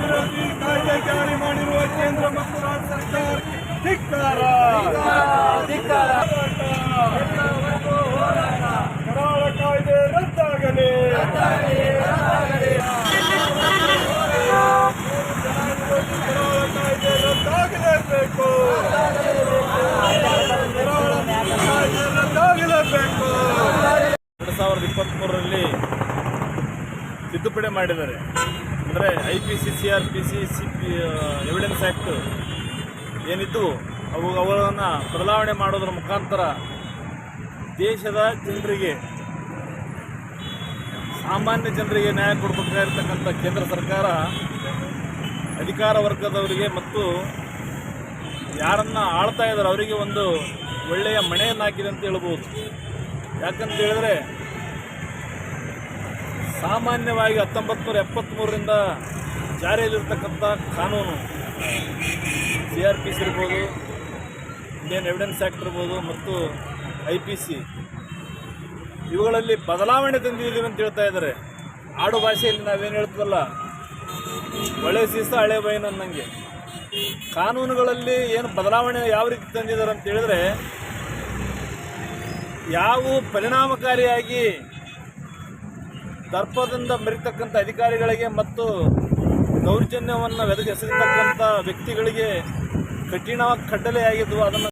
ವಿರೋಧಿ ಕಾಯ್ದೆ ಜಾರಿ ಮಾಡಿರುವ ಕೇಂದ್ರ ಮತ್ತು ರಾಜ್ಯ ಸರ್ಕಾರಕ್ಕೆ ಧಿಕ್ಕಾರ. ಕರಾಳ ಕಾಯ್ದೆ ರದ್ದಾಗಲಿ. ಕರಾಳ ಕಾಯ್ದೆ ಎರಡು ಸಾವಿರದ ಇಪ್ಪತ್ತ್ಮೂರರಲ್ಲಿ ತಿದ್ದುಪಡಿ ಮಾಡಿದ್ದಾರೆ. ಅಂದರೆ I P C C R P C C P evidence act ಏನಿದ್ದು, ಅವು ಅವುಗಳನ್ನು ಬದಲಾವಣೆ ಮಾಡೋದ್ರ ಮುಖಾಂತರ ದೇಶದ ಜನರಿಗೆ, ಸಾಮಾನ್ಯ ಜನರಿಗೆ ನ್ಯಾಯ ಕೊಡಬೇಕಾಗಿರ್ತಕ್ಕಂಥ ಕೇಂದ್ರ ಸರ್ಕಾರ ಅಧಿಕಾರ ವರ್ಗದವರಿಗೆ ಮತ್ತು ಯಾರನ್ನ ಆಳ್ತಾ ಇದ್ದಾರೆ, ಅವರಿಗೆ ಒಂದು ಒಳ್ಳೆಯ ಮಣೆಯನ್ನು ಹಾಕಿದೆ ಅಂತ ಹೇಳ್ಬೋದು. ಯಾಕಂತ ಹೇಳಿದ್ರೆ ಸಾಮಾನ್ಯವಾಗಿ ಹತ್ತೊಂಬತ್ತು ನೂರ ಎಪ್ಪತ್ತ್ಮೂರರಿಂದ ಜಾರಿಯಲ್ಲಿರ್ತಕ್ಕಂಥ ಕಾನೂನು ಸಿ ಆರ್ ಪಿ ಸಿ ಇರ್ಬೋದು, ಇಂಡಿಯನ್ ಎವಿಡೆನ್ಸ್ ಆ್ಯಕ್ಟ್ ಇರ್ಬೋದು ಮತ್ತು ಐ ಪಿ ಸಿ. ಇವುಗಳಲ್ಲಿ ಬದಲಾವಣೆ ತಂದಿದ್ದೀವಿ ಅಂತ ಹೇಳ್ತಾ ಇದ್ದಾರೆ. ಆಡು ಭಾಷೆಯಲ್ಲಿ ನಾವೇನು ಹೇಳ್ತೀವಲ್ಲ ಒಳ್ಳೆ ಸೀಸ ಹಳೆ ಬೈನ್ ಅನ್ನಂಗೆ. ಕಾನೂನುಗಳಲ್ಲಿ ಏನು ಬದಲಾವಣೆ ಯಾವ ರೀತಿ ತಂದಿದ್ದಾರೆ ಅಂತ ಹೇಳಿದ್ರೆ ಯಾವ ಪರಿಣಾಮಕಾರಿಯಾಗಿ ದರ್ಪದಿಂದ ಮರಿತಕ್ಕಂಥ ಅಧಿಕಾರಿಗಳಿಗೆ ಮತ್ತು ದೌರ್ಜನ್ಯವನ್ನು ಎದುರಿಸಿರ್ತಕ್ಕಂಥ ವ್ಯಕ್ತಿಗಳಿಗೆ ಕಠಿಣವಾಗಿ ಕಡ್ಡಲೆಯಾಗಿದ್ದು ಅದನ್ನು